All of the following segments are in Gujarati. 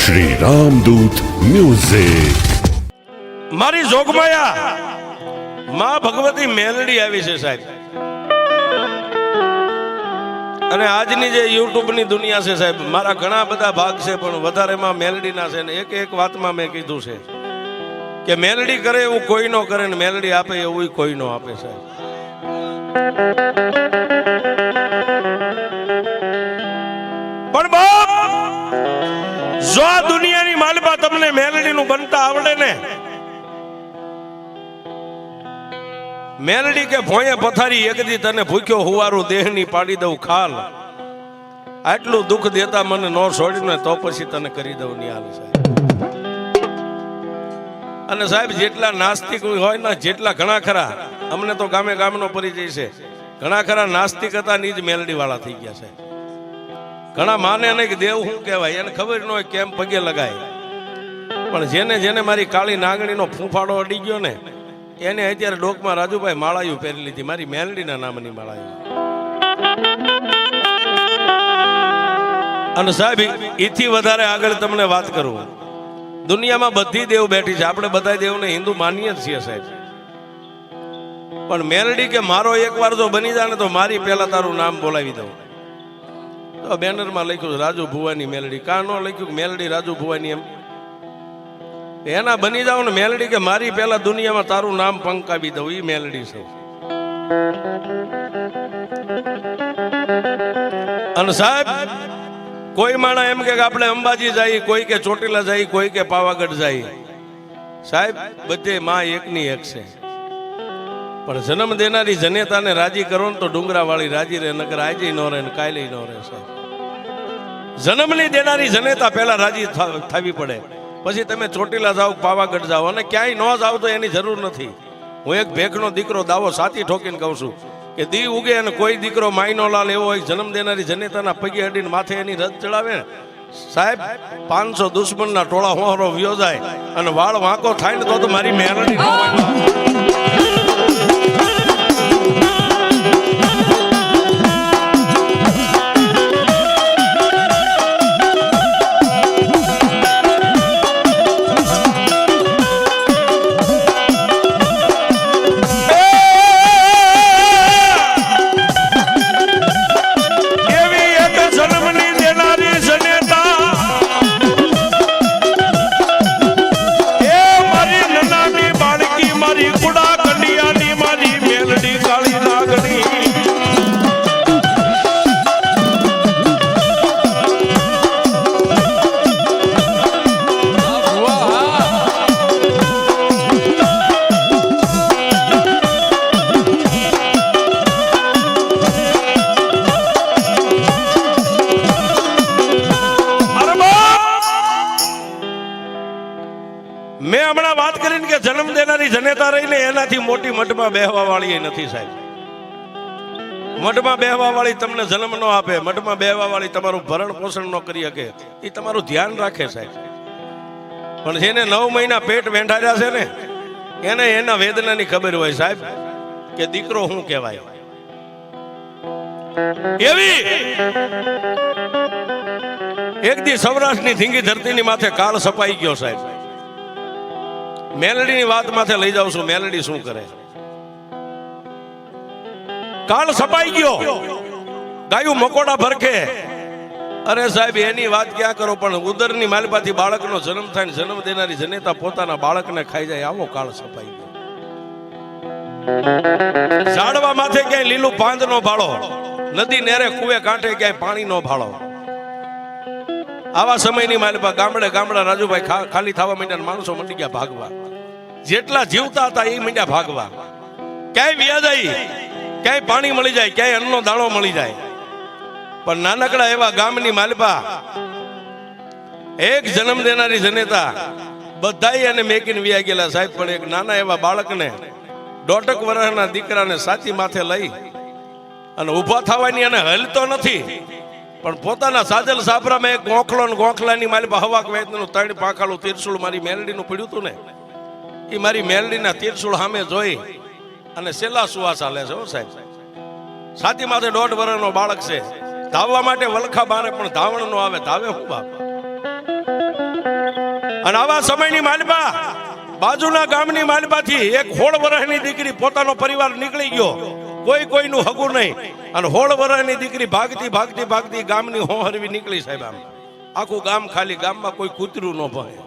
શ્રી રામદૂત મ્યુઝિક મારી જોગમાયા, માં ભગવતી મેલડી આવી છે સાહેબ. અને આજની જે યુટ્યુબની દુનિયા છે સાહેબ, મારા ઘણા બધા ભાગ છે, પણ વધારેમાં મેલડીના છે ને એક એક વાતમાં મેં કીધું છે કે મેલડી કરે એવું કોઈ નો કરે ને મેલડી આપે એવું કોઈ નો આપે સાહેબ. જો દુનિયાની માલબા તમને મેલડીનું બનતા આવડે ને, મેલડી કે ભોંયે પથારી એકદી તને ભૂખ્યો હુવારું દેહની પાડી દઉં ખાલ. આટલું દુઃખ દેતા મને નો છોડીને તો પછી તને કરી દઉં નિહાલ સાહેબ. અને સાહેબ, જેટલા નાસ્તિક હોય ને જેટલા ઘણા ખરા, અમને તો ગામે ગામનો પરિચય છે. ઘણા ખરા નાસ્તિક હતા ની જ મેલડી વાળા થઈ ગયા છે ઘણા માને નહીં કે દેવ શું કહેવાય? એને ખબર ન હોય કેમ પગે લગાય. પણ જેને જેને મારી કાળી નાગણીનો ફૂંફાડો અડી ગયો ને, એને અત્યારે ડોકમાં રાજુભાઈ માળાયું પહેરી લીધી. મારી મેલડીના નામની માળાયું. અને સાહેબ એથી વધારે આગળ તમને વાત કરું. દુનિયામાં બધી દેવ બેઠી છે. આપણે બધા દેવને હિન્દુ માનીએ જ છીએ સાહેબ. પણ મેલડી કે મારો એકવાર જો બની જાય ને તો મારી પહેલા તારું નામ બોલાવી દઉં. તો બેનરમાં લખ્યું રાજુ ભુવાની મેલડી. કાં નો લખ્યું મેલડી રાજુ ભુવાની એમ? એના બની જાવ ને મેલડી કે મારી પહેલા દુનિયામાં તારું નામ પંકાવી દઉં એ મેલડી છે. અને સાહેબ, કોઈ માણા એમ કે આપણે અંબાજી જાય, કોઈ કે ચોટીલા જાય, કોઈ કે પાવાગઢ જાય. સાહેબ, બધે માં એકની એક છે. પણ જન્મ દેનારી જનેતાને રાજી કરો ને તો ડુંગરા વાળી રાજી રહે નગર આજે ન રહે ને કાલે નો રહે, સાહેબ. જન્મની દેનારી જનેતા પહેલા રાજી થવી પડે. પછી તમે ચોટીલા જાઓ, પાવાગઢ જાઓ, અને ક્યાંય ન જાઓ તો એની જરૂર નથી. હું એક ભેખનો દીકરો દાવો સાથી ઠોકીને કહું છું કે દી ઉગે અને કોઈ દીકરો માયનો લાલ એવો હોય, જન્મ દેનારી જનેતાના પગે અડીને માથે એની રથ ચડાવે ને? સાહેબ, પાંચસો દુશ્મનના ટોળા હોરો વ્યો જાય અને વાળ વાંકો થાય ને તો મારી મેરડી મઠમાં બેહવા વાળી નથી સાહેબ. મઠમાં બેહવા વાળી તમને જન્મ ન આપે, મઠમાં બેહવા વાળી તમારું ભરણ પોષણ ન કરી શકે. એ તમારું ધ્યાન રાખે સાહેબ. પણ જેને નવ મહિના પેટ વેંઢાયા છે ને, એને એના વેદનાની ખબર હોય સાહેબ કે દીકરો શું કહેવાય. એવી એક દી સૌરાષ્ટ્રની ધીંગી ધરતીની માથે કાળ સપાઈ ગયો સાહેબ. મેલડીની વાત માથે લઈ જાઉં છું, મેલડી શું કરે? કાળ સપાઈ ગયો. ગાયું મકોડા ભરખે. અરે સાહેબ એની વાત ક્યાં કરો? પણ ઉદરની માલપાથી બાળકનો જન્મ થાય ને જન્મ દેનારી જનેતા પોતાના બાળકને ખાઈ જાય આવો કાળ સપાઈ ગયો. ઝાડવા માથે ક્યાંય લીલું પાંદ નો ભાળો. નદી નેરે કુવે કાંઠે ક્યાંય પાણી નો ભાળો. આવા સમયની માલપા ગામડે ગામડા રાજુભાઈ ખાલી થવા માંડ્યા ને માણસો મંડી ગયા ભાગવા. જેટલા જીવતા હતા એ મંડ્યા ભાગવા. ક્યાંય વ્યાજ આવી ક્યાંય પાણી મળી જાય, ક્યાંય અન્નનો દાણો મળી જાય. પણ નાનકડા એવા ગામની માલપા એક જન્મ દેનારી જનેતા બધાય એને મેકીને વ્યા ગયેલા. સાહેબ, પણ એક નાના એવા બાળકને દોઢક વર્ષના દીકરાને સાચી માથે લઈ અને ઊભા થવાની અને હલતો નથી, પણ પોતાના સાજલ સાફરામાં એક ગોખલો ને ગોખલાની મારી હવાક વેચનું ત્રણ પાંખાલું તીરસુળ મારી મેલડીનું પડ્યું હતું ને એ મારી મેલડીના તીરસુળ સામે જોઈ અને છેલ્લા સુવાસ હાલે છે હો સાહેબ. સાથી માથે દોઢ વર્ષનો બાળક છે. ધાવવા માટે વલખા બારે પણ ધાવણ નો આવે, ધાવે હું બાપ? અને આવા સમયની માલપા બાજુના ગામની માલપાથી એક હોળ વર્ષની દીકરી પોતાનો પરિવાર નીકળી ગયો. કોઈ કોઈનું હગું નહીં. અને હોળ વર્ષની દીકરી ભાગતી ભાગતી ભાગતી ગામની હોહરવી નીકળી સાહેબ આમ. આખું ગામ ખાલી ગામમાં કોઈ કૂતરું ન ભણે.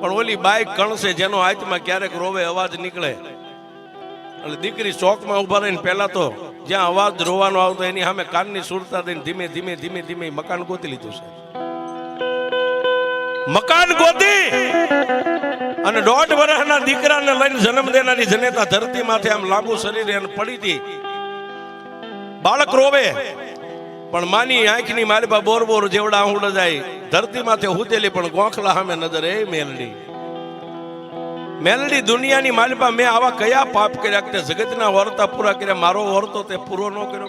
પણ ઓલી બાઈક કણસે જેનો હાથમાં ક્યારેક રોવે અવાજ નીકળે. એટલે દીકરી ચોકમાં ઊભા રહીને પહેલા તો જ્યાં અવાજ રોવાનો આવતો એની સામે કાનની સુરતા દઈને ધીમે ધીમે ધીમે ધીમે મકાન ગોતી લીધું છે. મકાન ગોતી અને દોઢ વર્ષના દીકરાને લઈને જન્મ દેનારી જનેતા ધરતી માથે આમ લાંબુ શરીર એને પડી હતી. બાળક રોવે, પણ માની આંખની મારી બા બોર બોર જેવડા આહુડ જાય ધરતી માથે હુતેલી પણ ગોખલા સામે નજર એ મેલડી. મેલડી દુનિયાની માલિપા, મેં આવા કયા પાપ કર્યા કે જગતના વર્તા પૂરા કર્યા? મારો વર્તો તે પૂરો ન કર્યો.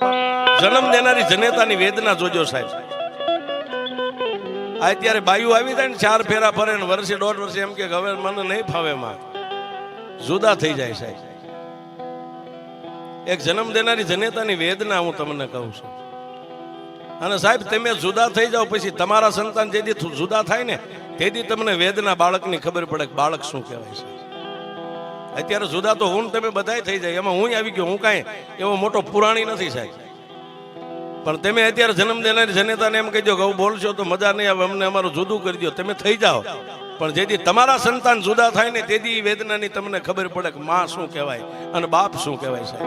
જન્મ દેનારી જનેતાની વેદના જોજો સાહેબ. આ અત્યારે બાયુ આવી જાય ને ચાર ફેરા ફરે ને વર્ષે દોઢ વર્ષે એમ કે હવે મને નહીં ફાવે માં જુદા થઈ જાય સાહેબ. એક જન્મ દેનારી જનેતાની વેદના હું તમને કહું છું. અને સાહેબ, તમે જુદા થઈ જાઓ, પછી તમારા સંતાન જેથી જુદા થાય ને તેથી તમને વેદના બાળકની ખબર પડે કે બાળક શું કહેવાય છે અત્યારે જુદા તો હું તમે બધાય થઈ જાય. એમાં હું આવી ગયો, હું કાંઈ એવો મોટો પુરાણી નથી સાહેબ. પણ તમે અત્યારે જન્મ દેનારી જનેતાને એમ કહી દો કે બોલશો તો મજા નહીં આવે, અમને અમારું જુદું કરી દો. તમે થઈ જાઓ. પણ જેથી તમારા સંતાન જુદા થાય ને તેથી વેદનાની તમને ખબર પડે કે માં શું કહેવાય અને બાપ શું કહેવાય સાહેબ.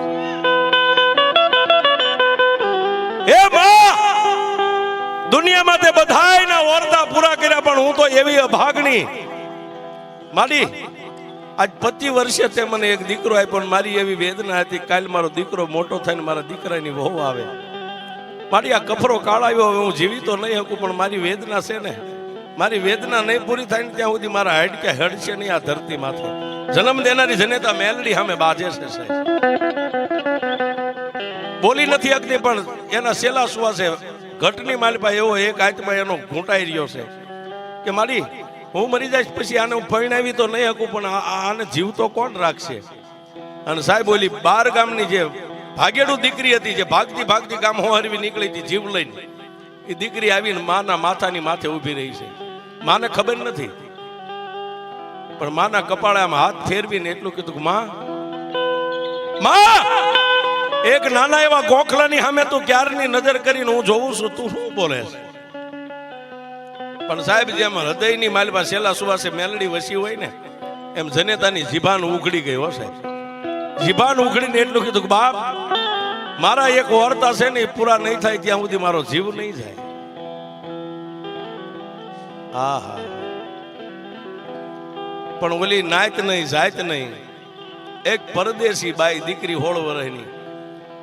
હે માં! દુનિયામાં તે બધાયના ઓરડા પૂરા કર્યા, પણ હું તો એવી અભાગણી મારી આજ પચીસ વર્ષે તે મને એક દીકરો આપ્યો મારી એવી વેદના હતી, કાલ મારો દીકરો મોટો થઈને મારા દીકરાની વહુ આવે. મારી આ કફરો કાળાવ્યો હવે હું જીવી તો નહીં શકું, પણ મારી વેદના છે ને, મારી વેદના નહીં પૂરી થાય ને ત્યાં સુધી મારા હાડકે હડશે નહીં આ ધરતી માથે. જન્મ દેનારી જનેતા મેલડી સામે બાજે છે બોલી નથી શકતી, પણ એના સેલા સુવા છે ઘટની માલપા એવો એક હાથમાં એનો ઘૂંટાઈ રહ્યો છે કે મારી હું મરી જઈશ પછી આને હું પરિણાવી તો નહીં શકું, પણ આને જીવતો કોણ રાખશે? અને સાહેબ બોલી બાર ગામની જે ભાગેડું દીકરી હતી, જે ભાગતી ભાગતી ગામ હોહરવી નીકળી હતી જીવ લઈને, એ દીકરી આવીને માના માથાની માથે ઊભી રહી છે. માને ખબર નથી. પણ માના કપાળે આમ હાથ ફેરવીને એટલું કીધું કે, માં માં, એક નાના એવા ગોખલાની સામે તું ક્યારની નજર કરીને હું જોઉં છું? તું શું બોલે છે? પણ સાહેબ, જેમ હૃદયની માલપા છેલ્લા સુવાસે મેલડી વસી હોય ને, એમ જનેતાની જીભાન ઉઘડી ગઈ હો સાહેબ. જીભાન ઉઘડીને એટલું કીધું કે, બાપ, મારા એક વાર્તા છે ને પૂરા નહીં થાય ત્યાં સુધી મારો જીવ નહીં જાય. હા હા પણ ઓલી નાયત નહીં જાત નહીં. એક પરદેશી બાઈ દીકરી હોળ વરહની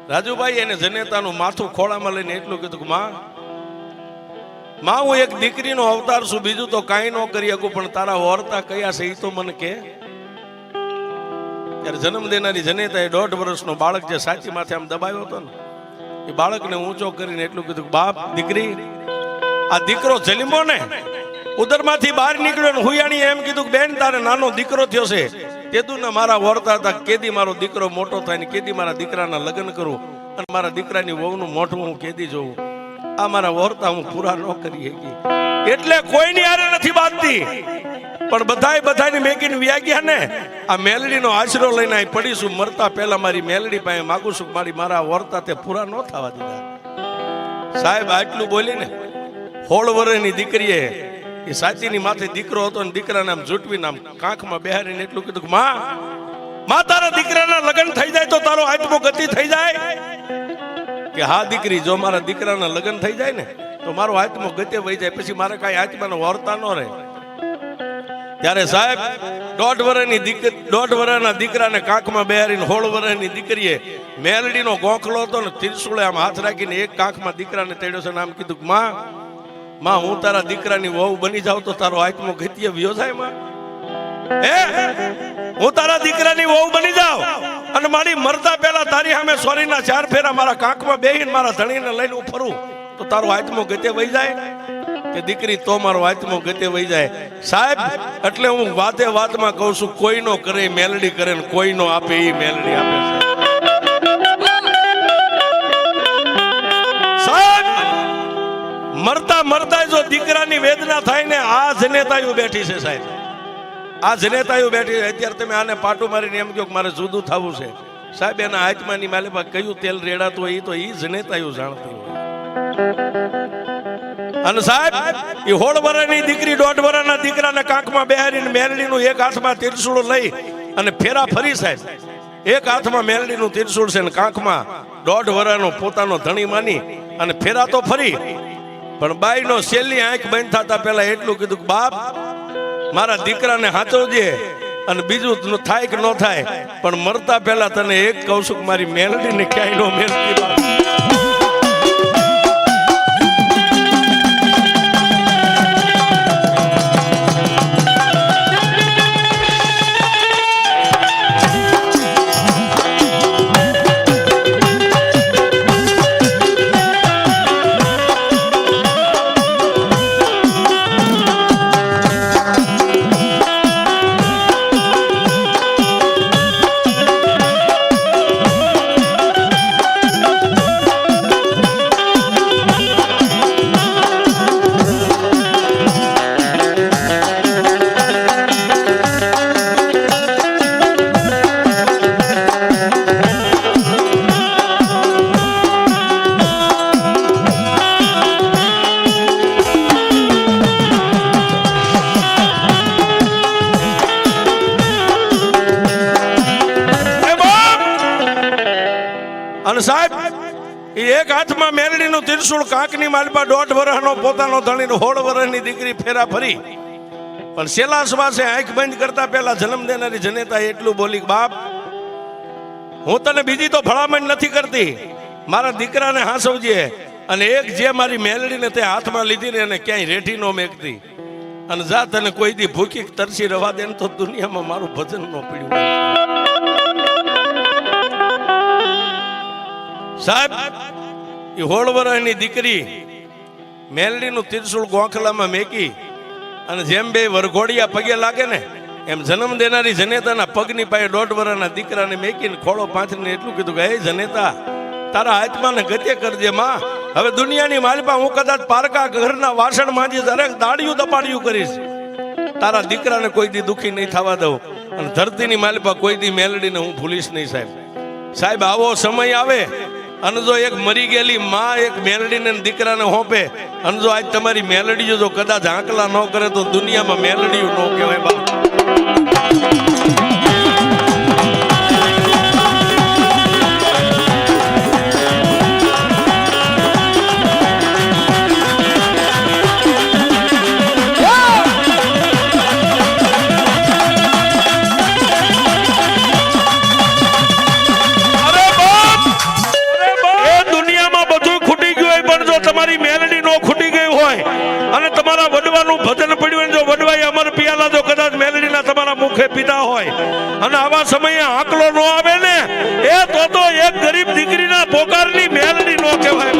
રાજુભાઈ એને જનેતાનું માથું ખોળામાં લઈને એટલું કીધું કે, માં માં હું એક દીકરીનો અવતાર છું, બીજું તો કાંઈ ન કરી શકું, પણ તારા વર્તા કયા છે એ તો મને કે. ત્યારે જન્મ દેનારી એ દોઢ વર્ષનો બાળક જે સાચી માથે આમ દબાયો હતો ને, એ બાળકને ઊંચો કરીને એટલું કીધું બાપ, દીકરી, આ દીકરો જન્મો ને, ઉદરમાંથી બહાર નીકળ્યો ને હુયાણીએ એમ કીધું કે, બેન, તારે નાનો દીકરો થયો છે. તે તેદુના મારા વર્તા હતા કેદી મારો દીકરો મોટો થાય ને કેદી મારા દીકરાના લગ્ન કરું અને મારા દીકરાની વહુનું મોઢું હું કેદી જોઉં. આ મારા વર્તા હું પૂરા ન કરી શકી. એટલે કોઈની આરે નથી બાંધતી. પણ બધાય બધાને મેકીને વ્યાગ્યા ને, આ મેલડીનો આશરો લઈને અહીં પડીશું, મરતા પહેલા મારી મેલડી પાસે માગું છું મારી મારા વર્તા તે પૂરા ન થવા દીધા. સાહેબ, આટલું બોલીને હોળ વર્ષની દીકરીએ એ સાચીની માથે દીકરો હતો ને દીકરાને આમ જૂટવીને આમ કાંખમાં બેહારીને એટલું કીધું કે, માં માં, તારા દીકરાના લગ્ન થઈ જાય તો તારો આત્મો ગતિ થઈ જાય. કે હા, દીકરી, જો મારા દીકરાના લગ્ન થઈ જાય ને, તો મારો આત્મો ગતે વહી જાય, પછી મારે કાંઈ આત્માનો વર્તા ન રહે. ત્યારે સાહેબ, દોઢ વર્ષની દીકરી દોઢ વર્ષના દીકરાને કાંખમાં બેહારીને હોળ વર્ષની દીકરીએ મેલડીનો ગોખલો હતો ને, ત્રિશુળે આમ હાથ રાખીને એક કાંખમાં દીકરાને તેડ્યો છે ને આમ કીધું માં માં, હું તારા દીકરાની વહુ બની જાઉં તો તારો આત્મો ગતિએ વ્યો થાયમાં. હે? હું તારા દીકરાની વહુ બની જાઉં મારી મરતા પહેલા તારી સામે સોરીના ચાર ફેરા મારા કાંકમાં બેહીને મારા ધણીને લઈને હું ફરું તો તારો આત્મો ગતે વહી જાય કે દીકરી તો મારો આત્મો ગતે વહી જાય. સાહેબ, એટલે હું વાતે વાતમાં કહું છું, કોઈનો કરે મેલડી કરે ને કોઈનો આપે એ મેલડી આપે સાહેબ, મરતા મરતા જો દીકરાની વેદના થાય ને આ જનેતાયું બેઠી છે સાહેબ. આ જનેતાયું બેઠી છે. અત્યારે તમે આને પાટું મારીને એમ કહો કે મારે જુદું થવું છે. સાહેબ, એના હાથમાંની માલે કયું તેલ રેડાતું હોય તો એ જનેતાયું જાણતી હોય. અને સાહેબ એ હોળ વરાની દીકરી દોઢ વરાના દીકરાને કાંખમાં બેહારીને મેલડીનું એક હાથમાં ત્રિશુળ લઈ અને ફેરા ફરી સાહેબ. એક હાથમાં મેલડીનું ત્રિશુળ છે ને કાંખમાં દોઢ વરાનો પોતાનો ધણી માની અને ફેરા તો ફરી. પણ બાઈનો છેલ્લી આંખ બંધ થતા પહેલા એટલું કીધું બાપ, મારા દીકરાને હાચવજે. અને બીજું ન થાય કે ન થાય, પણ મરતા પહેલા તને એક કૌશુક મારી મેલડી મેલડીને ક્યાંય નો મેલતી ત્રિશુળ કાંકની માલપા દોઢ વર્ષનો પોતાનો ધણી હોળ વર્ષની દીકરી ફેરા ફરી. પણ છેલ્લા શ્વાસે આંખ બંધ કરતા પહેલા જન્મ દેનારી જનેતા એટલું બોલી, બાપ, હું તને બીજી તો ભલામણ નથી કરતી. મારા દીકરાને હાંસવજે અને એક જે મારી મેલડીને તે હાથમાં લીધી ને એને ક્યાંય રેઠી ન મેકતી. અને જા તને કોઈ દી ભૂખી તરસી રવા દે તો દુનિયામાં મારું ભજન ન પડ્યું સાહેબ એ હોળવરાની દીકરી મેલડીનું તિરસુળ ગોખલામાં મેકી અને જેમ બે વરઘોડિયા પગે લાગે ને, એમ જન્મ દેનારી જનેતાના પગની પાસે દોઢ વર્ષના દીકરાને મેકીને ખોળો પાછળને એટલું કીધું કે, હે જનેતા, તારા હાથમાં ને ગતે કરજે, માં. હવે દુનિયાની માલપા હું કદાચ પારકા ઘરના વાસણ માંજી દરેક દાડિયું દપાડિયું કરીશ. તારા દીકરાને કોઈ દી દુખી નહીં થવા દઉં અને ધરતીની માલપા કોઈ દી મેલડીને હું ભૂલીશ નહીં, સાહેબ. સાહેબ, આવો સમય આવે અને જો એક મરી ગયેલી માં એક મેલડીને દીકરાને હોપે, અને જો આજ તમારી મેલડીઓ જો કદાચ આંકલા ન કરે તો દુનિયામાં મેલડીઓ ન કહેવાય બાપ. હોય. અને તમારા વડવાનું ભજન પડ્યું જો વડવાઈ અમર પિયાલા જો કદાચ મેલડીના તમારા મુખે પીતા હોય. અને આવા સમયે આંકલો નો આવે ને, એ તો તો એક ગરીબ દીકરીના પોકારની મેલડી નો કહેવાય